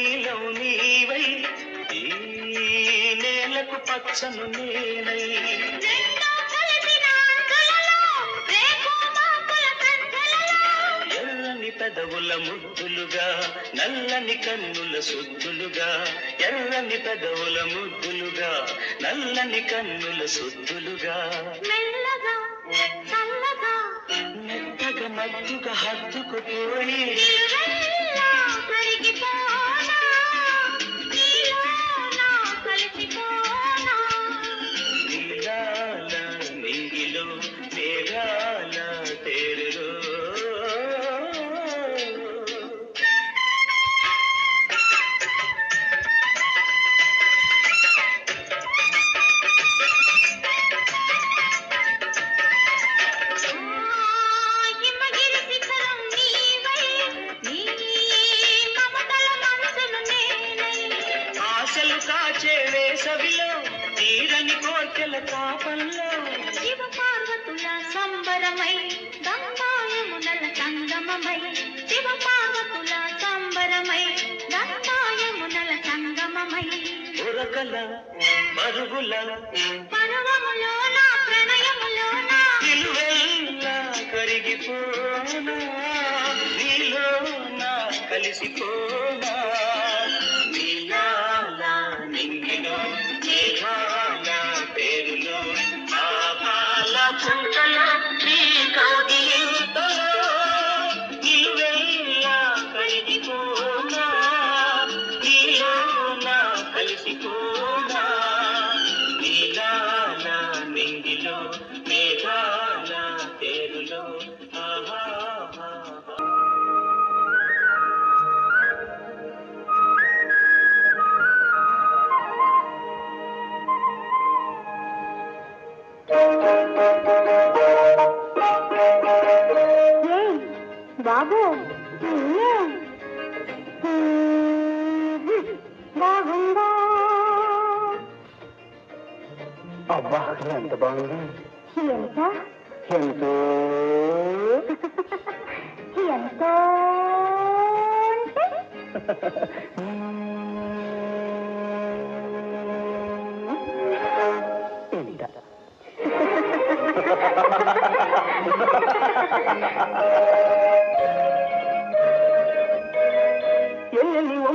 నీలం నీవై ఈ నేలకు పచ్చను నేనై. ఎర్రని పెదవుల ముద్దులుగా నల్లని కన్నుల సుద్దులుగా ఎర్రని పెదవుల ముద్దులుగా నల్లని కన్నుల సుద్దులుగా. మెల్లగా చల్లగా మెత్తగా మత్తుగా హత్తుకు పోయి కలిసిపోగా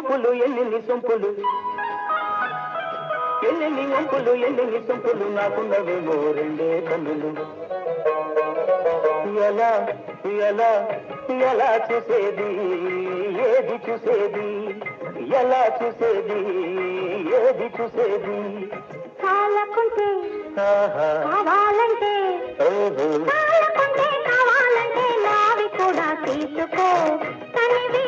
ఒంపులు ఎన్నెన్ని సొంపులు ఎన్నెన్ని ఒంపులు ఎన్నెన్ని సొంపులు నాకున్నవేమో రెండే కన్నులు. ఎలా ఎలా ఎలా చూసేది ఏది చూసేది? ఎలా చూసేది ఏది చూసేది? కాలకుంటే కావాలంటే కావాలంటే నావి కూడా తీసుకో. తనివి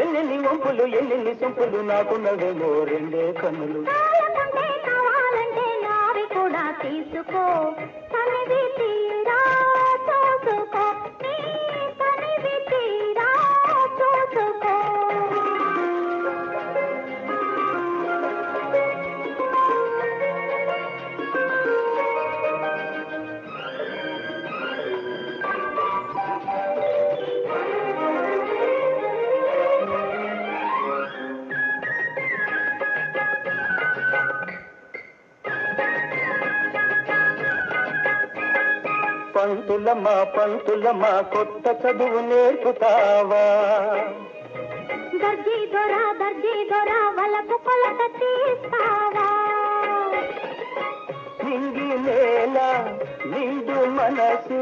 ఎన్నెన్ని వంపులు ఎన్నెన్ని సొంపులు నాకున్నవేమో రెండే కన్నులు. కావాలంటే నావి కూడా తీసుకో. తనివి పంతులమ్మా పంతులమ్మా కొత్త చదువు నేర్పుతావా దర్జీ దొర దర్జీ దొర వలకు కొలత తీస్తావా? నింగి నేల నిండు మనసు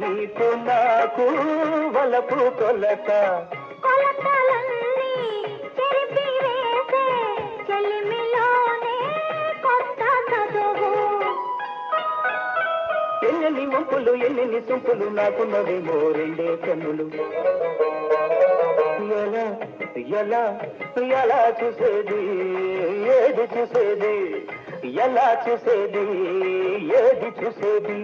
నీకు నాకు వలపు కొలత కొలతలన్నీ ఎన్ని వంపులు ఎన్ని సొంపులు నాకున్నవేమో రెండే కన్నులు. ఎలా ఎలా ఎలా చూసేది ఏది చూసేది ఎలా చూసేది ఏది చూసేది?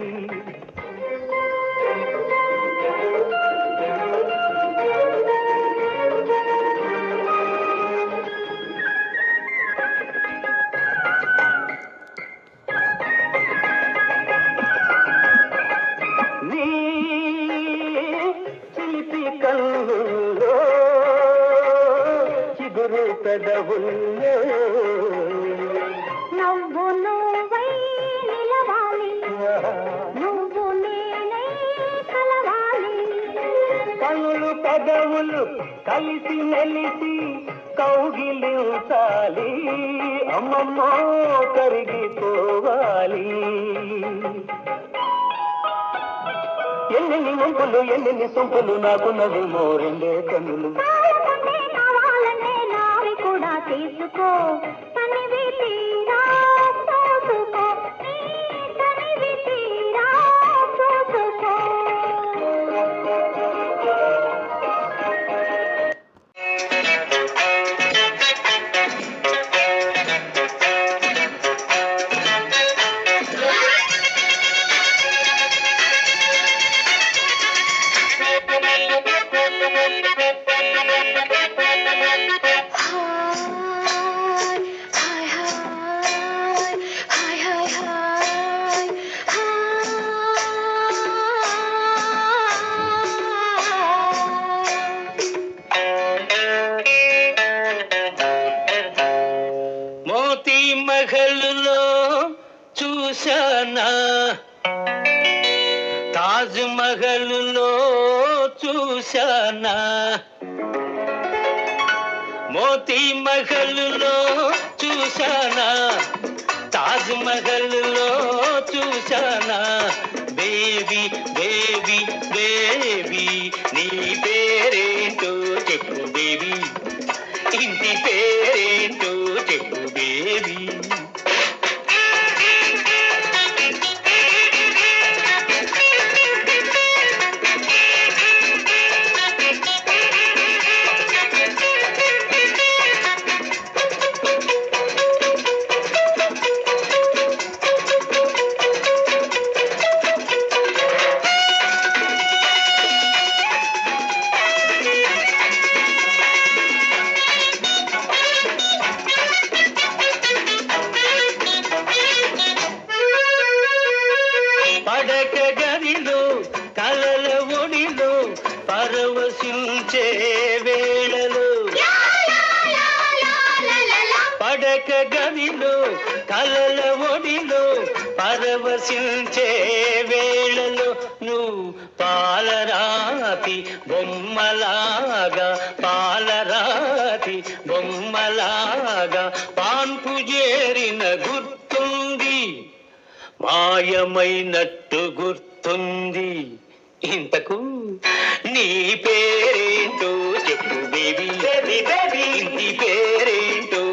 పెదవుల్లో. నవ్వు నువ్వై నిలవాలి. నువ్వు నేనై కలవాలి. కనులు పెదవులు కలిసి మెలిసి కౌగిలించాలి అమ్మమ్మో కరిగిపోవాలి. ఎన్నెన్ని వంపులు ఎన్నెన్ని సొంపులు నాకున్నవేమో రెండే కన్నులు కావాలంటే కావాలంటే నావి కూడా చూశానా? తాజ్ మహల్లో చూశానా? బేబీ బేబీ బేబీ నీ పేరేంటో చెప్పు. కలల ఒడిలో పరవశించే వేళలో నువ్వు పాలరాతి బొమ్మలాగా పాలరాతి బొమ్మలాగా పాన్పు చేరిన గుర్తుంది మాయమైనట్టు గుర్తుంది. ఇంతకు నీ పేరేంటో చెప్పు బేబీ. ఇంటి పేరేంటో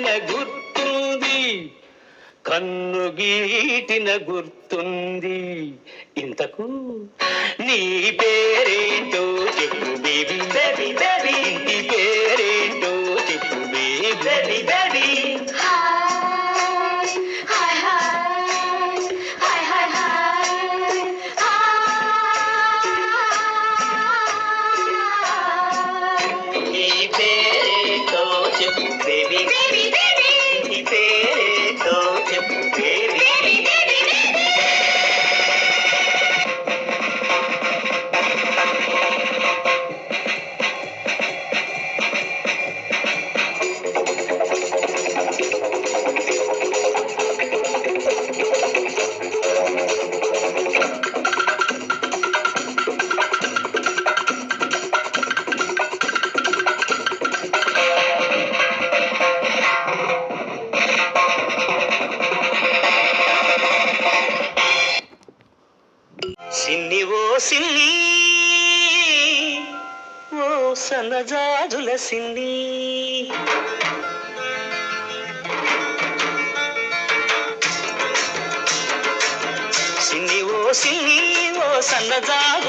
గీటిన గుర్తుంది కన్ను గీటిన గుర్తుంది. ఇంతకు నీ పేరేంటో చెప్పు బేబీ బేబీ బేబీ. ఇంటి పేరేంటో చెప్పు బేబీ. Baby baby.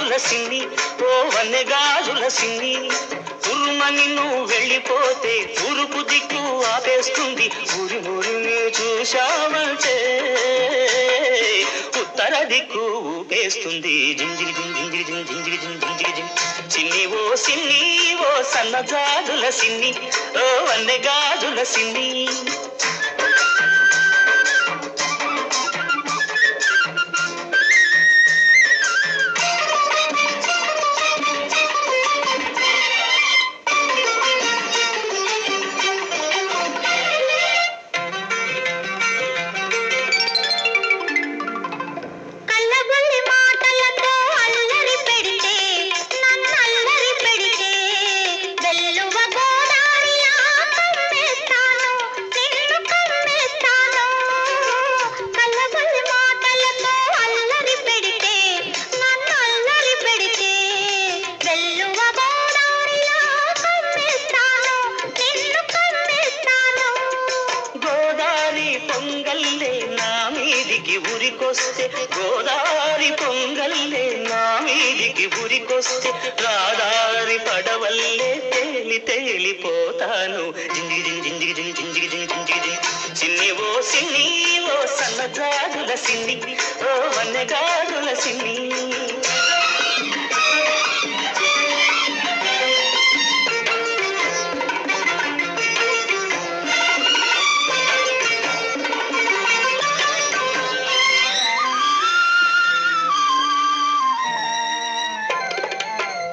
సన్నజాజుల సిన్ని ఓ ఉరుమని తుర్మని నువ్వు వెళ్ళిపోతే తూర్పు దిక్కు ఆపేస్తుంది. ఊరి ఊరిని చూశావంటే ఉత్తర దిక్కు ఊపేస్తుంది. జింజిరి జిం జింజిరి జింజిరి జింజిరి జిం. ఓ సిన్ని ఓ సన్నజాజుల సిన్ని ఓ వన్నెగాజుల సిన్ని. నన్ను జింజిగి జింజిగి జింజిగి జింజిగి జింజిగి జింజిగి సిన్ని ఓ సిన్ని ఓ సన్నజాజుల సిన్ని ఓ వన్నెగాజుల సిన్ని.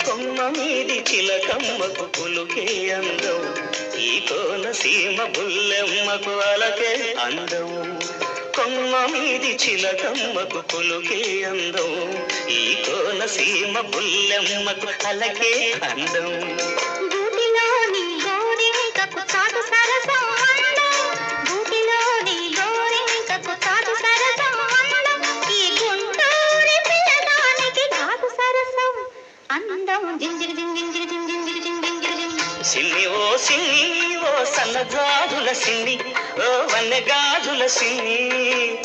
కొమ్మ మీది చిలకమ్మకు పులుకే అందం. ఈ సీమ బుల్లెమ్మకు అలకే అందం కొమ్మ మీది చిలకమ్మకు పులుకే అందం ఈ కోన సీమ బుల్లెమ్మకు అలకే అందం సిన్ని ఓ సిన్ని ఓ సన్నజాజుల సిన్ని ఓ వన్నగాజుల సిన్ని.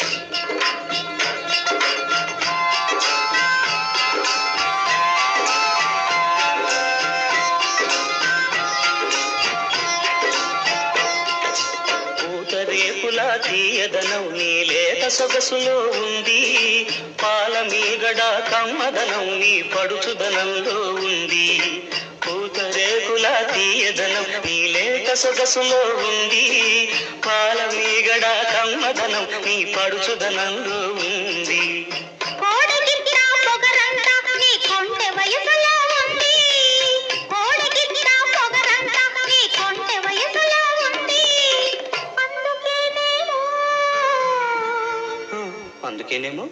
తీయదనం నీ లేత సొగసులో ఉంది. పాల మీగడ కమ్మదనం నీ పడుచుదనంలో ఉంది. పూతరేకుల తీయదనం నీ లేక సొగసులో ఉంది పాల మీగడ కమ్మదనం నీ పడుచుదనంలో ఉంది. అందుకేనేమో?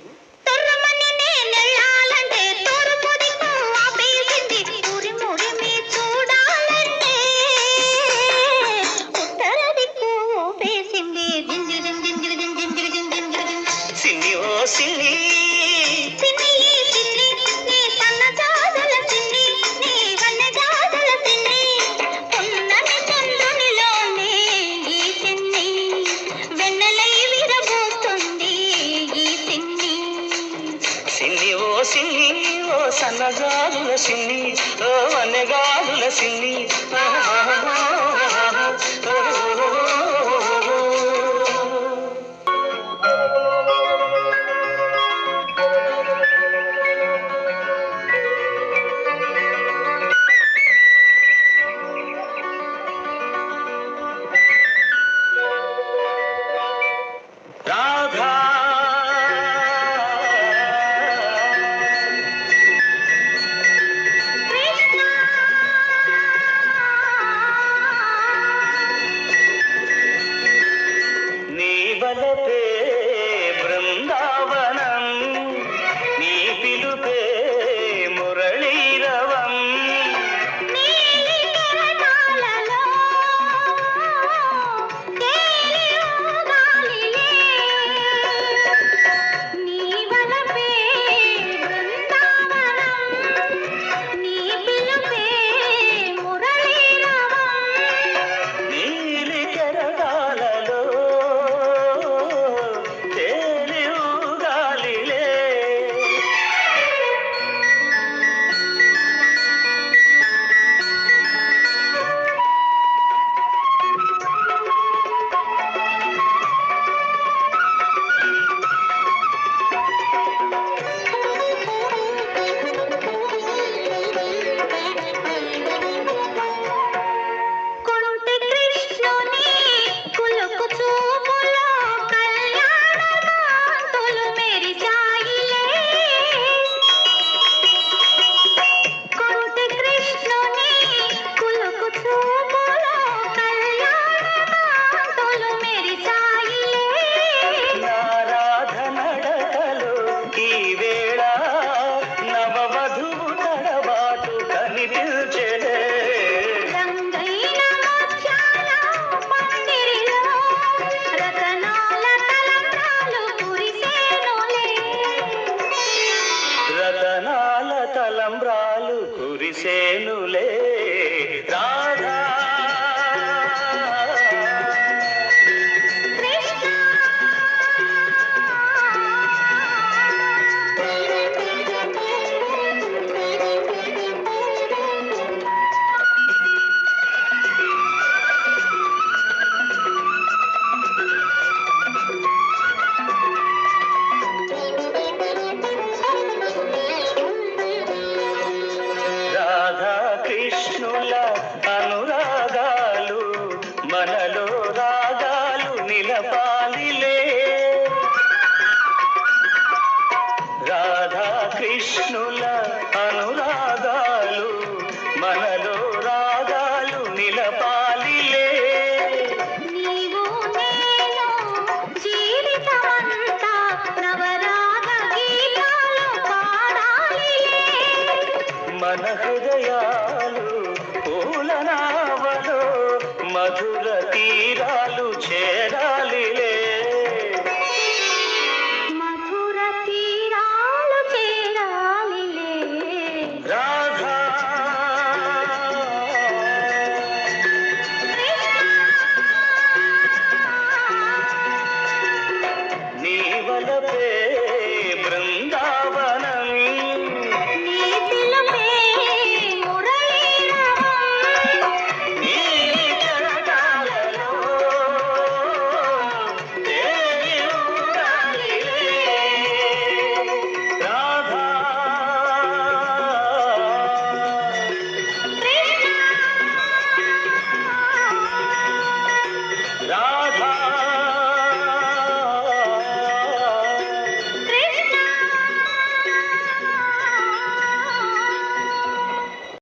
మురిసేనులే no love